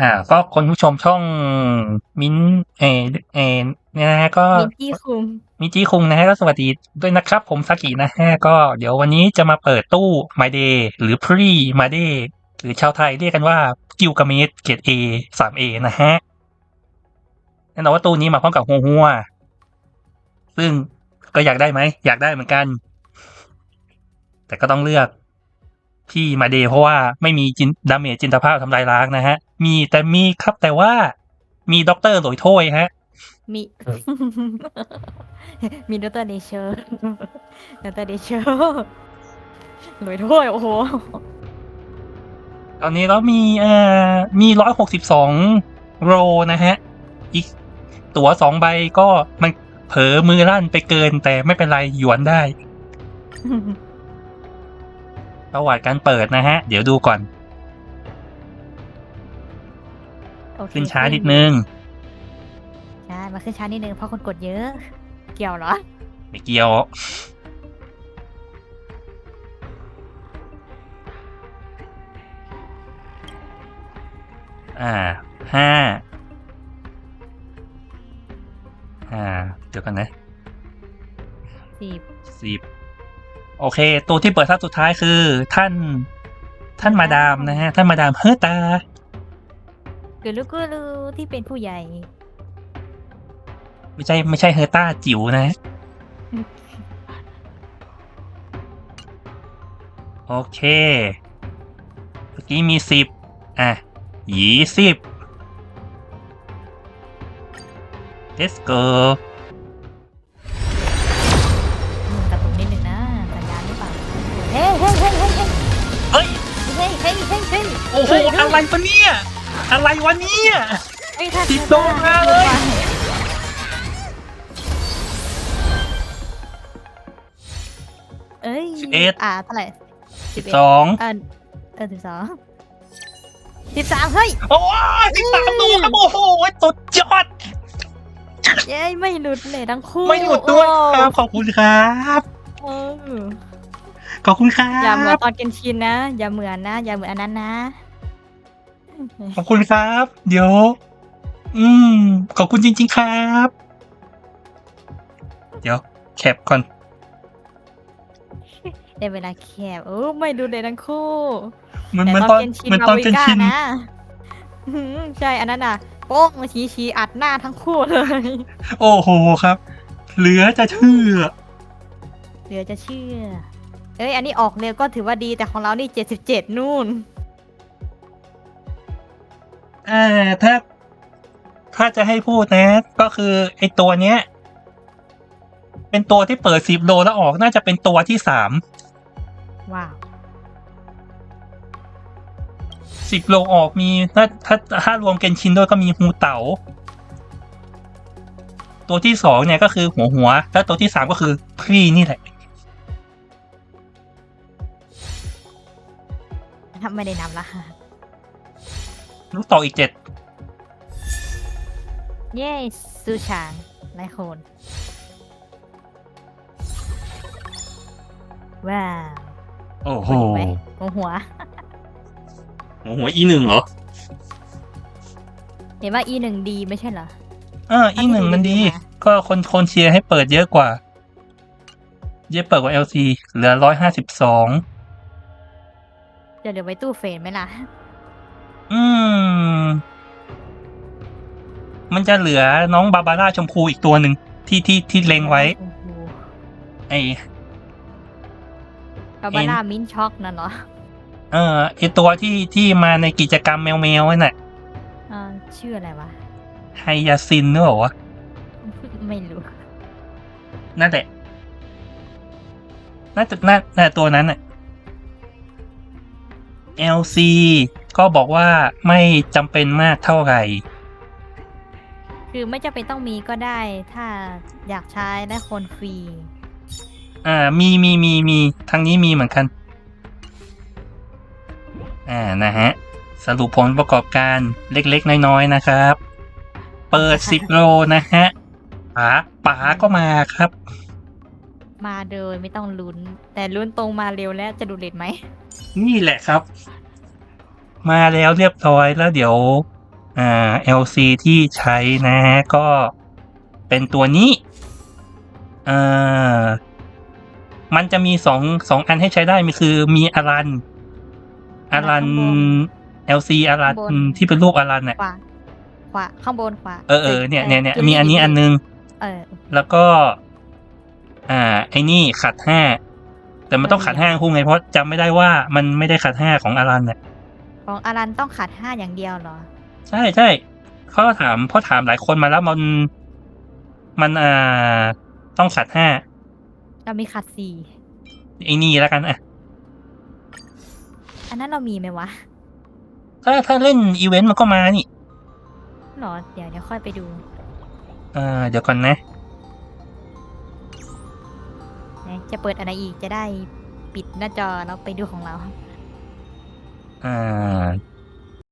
อ่า ก็คนผู้ชมช่องมิ้นเอเอเนี่ยนะฮะก็มิกกี้คุงมิจิคุงนะฮะก็สวัสดีด้วยนะครับ ผมซากินะฮะก็เดี๋ยววันนี้จะมาเปิดตู้ My Day หรือ Pre My Day หรือชาวไทยเรียกกันว่ากิวกาเมสเกรด A 3A นะฮะแน่นอนว่าตู้นี้มาพร้อมกับหัวหัวซึ่งก็อยากได้ไหม อยากได้เหมือนกัน แต่ก็ต้องเลือก ที่มาเดย์เพราะว่าไม่มีจินดาเมจจินตภาพทำลายล้างนะฮะ มีแต่มีครับแต่ว่ามีด็อกเตอร์หลอยโถ้ยฮะ มี มีดรเดเชอร์ดรเดเชอร์หน่วยถ้วยโอ้โห ตอนนี้เรามีเอ่อมีร้อยหกสิบสองโรนะฮะ อีกตั๋วสองใบก็มันเผลอมือลั่นไปเกินแต่ไม่เป็นไรหยวนได้ ประวัติการเปิดนะฮะ เดี๋ยวดูก่อน โอเคขึ้นช้านิดนึง ใช่มาขึ้นช้านิดนึงเพราะคนกดเยอะ เกี่ยวเหรอ ไม่เกี่ยว อ่า ห้า อ่า เดี๋ยวกันนะสิบสิบ โอเค ตัวที่เปิดท่าสุดท้ายคือ ท่านท่านมาดามนะฮะ ท่านมาดามเฮอตาคือลูกกูรูที่เป็นผู้ใหญ่ ไม่ใช่ไม่ใช่เฮอร์ต้าจิ๋วนะ โอเคเมื่อกี้มีสิบอะยี่สิบ let's go โอ้โหเฮ้ยอะไรวะเนี่ย อะไรวะเนี่ยเฮ้ยถ้าติดโดนมาเลยเอ้ยสิบเอ็ด อ่าเท่าไหร่สิบสองเออเออสิบสองสิบสามเฮ้ย โอ้ยสิบสามตัวครับโอ้โหสุดยอด เย้ยไม่หลุดเลยทั้งคู่ไม่หยุดด้วยครับ ขอบคุณครับ โอ้เออขอบคุณครัอย่าเหมือนบ ตอนกินชินนะ อย่าเหมือนนะ อย่าเหมือนอันนั้นนะ ขอบคุณครับ เดี๋ยว อืม ขอบคุณจริง ๆ ครับ เดี๋ยว แคปก่อน ได้เวลาแคบโอ้ไม่ดูเลยทั้งคู่เหมันแต่เหมันตตออนนเกนชินเหมันมาตอนวิเกนก้าชินนะหืมใช่อันนั้นน่ะโป้งมาชี้ชี้อัดหน้าทั้งคู่เลย โอ้โหครับ เหลือจะเชื่อ เหลือจะเชื่อ เอ้ย อันนี้ออกเร็วก็ถือว่าดีแต่ของเรานี่เจ็ดสิบเจ็ดนู่น อ่าถ้า ถ้าจะให้พูดนะ ก็คือไอตัวเนี้ย เป็นตัวที่เปิดสิบโลแล้วออกน่าจะเป็นตัวที่สามว้าวสิบโลออกมีถ้าถ้าถ้ารวมเกนชินด้วยก็มีฮูเต๋าตัวที่สองเนี่ยก็คือหัวหัว แล้วตัวที่สามก็คือพรีนี่แหละทำไม่ได้นับละ ลูกต่ออีกเจ็ดเย้ซูชางไลโคนว้าวโอ้โหพอดีไหมหัวหัวหัวหัวอีหนึ่งเหรอ เห็นว่า e หนึ่งดีไม่ใช่เหรอเอออีหนึ่งมันดีดีนะก็คนคนเชียร์ให้เปิดเยอะกว่า เยอะเปิดกว่า LC เหลือร้อยห้าสิบสองจะเหลือไว้ตู้เฟรมไหมล่ะ อืม มันจะเหลือน้องบาบาร่าชมพูอีกตัวหนึ่งที่ที่ที่เล็งไว้โอ้โหไอ้บาบาร่ามิ้นท์ช็อกนั่นเหรอ เออไอตัวที่ที่มาในกิจกรรมแมวแมวๆนั่นน่ะอ่าชื่ออะไรวะไฮยาซินนึกออกวะไม่รู้นั่นแหละน่าจะน่าน่าตัวนั้นน่ะ LC ก็บอกว่าไม่จำเป็นมากเท่าไหร่ คือไม่จำเป็นต้องมีก็ได้ ถ้าอยากใช้ได้คนฟรี อ่ามีมีมีมีทางนี้มีเหมือนกัน อ่านะฮะ สรุปผลประกอบการเล็กๆ น้อยๆ นะครับ เปิด10โลนะฮะป๋าป๋าก็มาครับ มาโดยไม่ต้องลุ้น แต่ลุ้นตรงมาเร็วแล้วจะดูเลทไหม นี่แหละครับ มาแล้วเรียบร้อยแล้วเดี๋ยวอ่า LC ที่ใช้นะฮะก็เป็นตัวนี้อ่ามันจะมีสองสองอันให้ใช้ได้มีคือมีอารันอารัน LC อารันที่เป็นรูปอารันเนี่ยขวาขวาข้างบนขวาเออเออเนี่ยเนี่ยเนี่ยมีอันนี้อันนึงเออ แล้วก็ อ่า ไอ้นี่ขัดห้าแต่มันต้องขัดห้าคู่ไงเพราะจำไม่ได้ว่ามันไม่ได้ขัดห้าของอารันเนี่ย ของอารันต้องขัดห้าอย่างเดียวเหรอ ใช่ใช่เขาถามเพราะถามหลายคนมาแล้วมัน มันอ่าต้องขัดห้าเรามีขัดสี่ไอ้นี่แล้วกันอะ อันนั้นเรามีไหมวะถ้าถ้าเล่นอีเวนต์มันก็มานี่หรอเดี๋ยวเดี๋ยวค่อยไปดูอ่าเดี๋ยวก่อนนะนะจะเปิดอะไรอีกจะได้ปิดหน้าจอแล้วไปดูของเรา อ่า